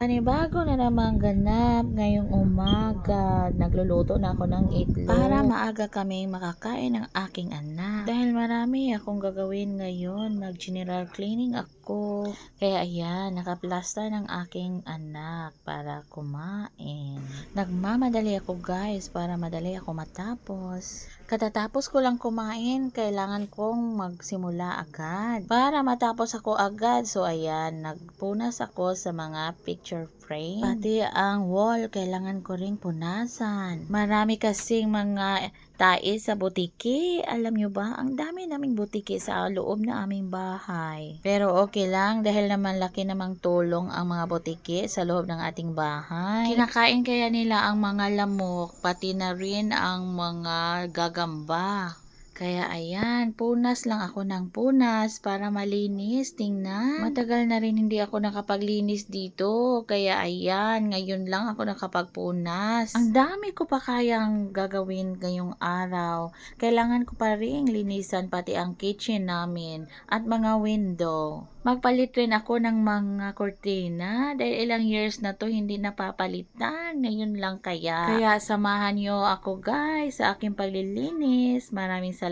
Panibago na namang ganap ngayong umaga. Nagluluto na ako ng itlog. Para maaga kaming makakain ng aking anak. Dahil marami akong gagawin ngayon. Mag-general cleaning ako. Kaya ayan, nakaplasta ng aking anak para kumain. Nagmamadali ako guys para madali ako matapos. Katatapos ko lang kumain, kailangan kong magsimula agad. Para matapos ako agad, so ayan, nagpunas ako sa mga picture frame. Pati ang wall, kailangan ko ring punasan. Marami kasing mga tais sa butiki. Alam nyo ba, ang dami naming butiki sa loob na aming bahay. Pero okay lang dahil naman laki namang tulong ang mga butiki sa loob ng ating bahay. Kinakain kaya nila ang mga lamok, pati na rin ang mga gagamba. Kaya ayan, punas lang ako ng punas para malinis. Tingnan. Matagal na rin hindi ako nakapaglinis dito. Kaya ayan, ngayon lang ako nakapagpunas. Ang dami ko pa kayang gagawin ngayong araw. Kailangan ko pa rin linisan pati ang kitchen namin at mga window. Magpalit rin ako ng mga kortina dahil ilang years na to hindi napapalitan. Ngayon lang kaya. Kaya samahan nyo ako guys sa aking paglilinis. Maraming salamat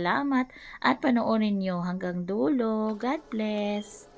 at panoorin nyo hanggang dulo. God bless!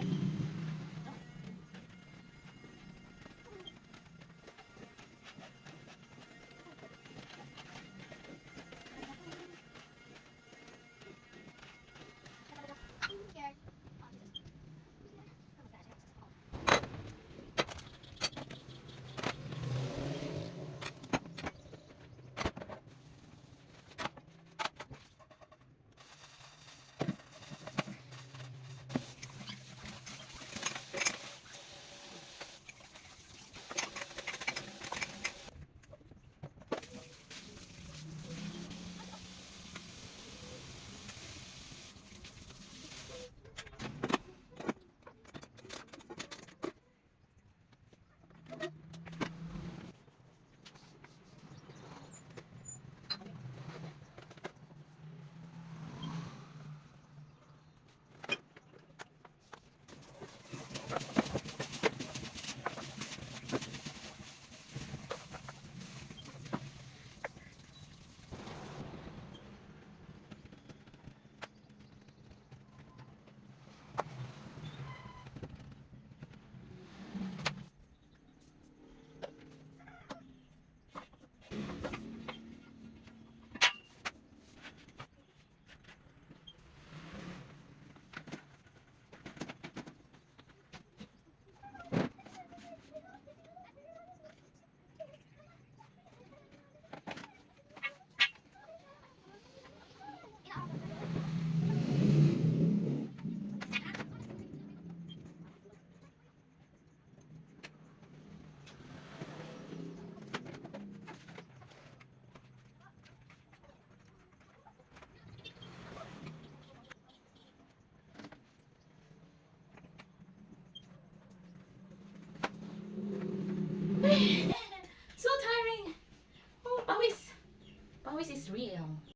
promise is real.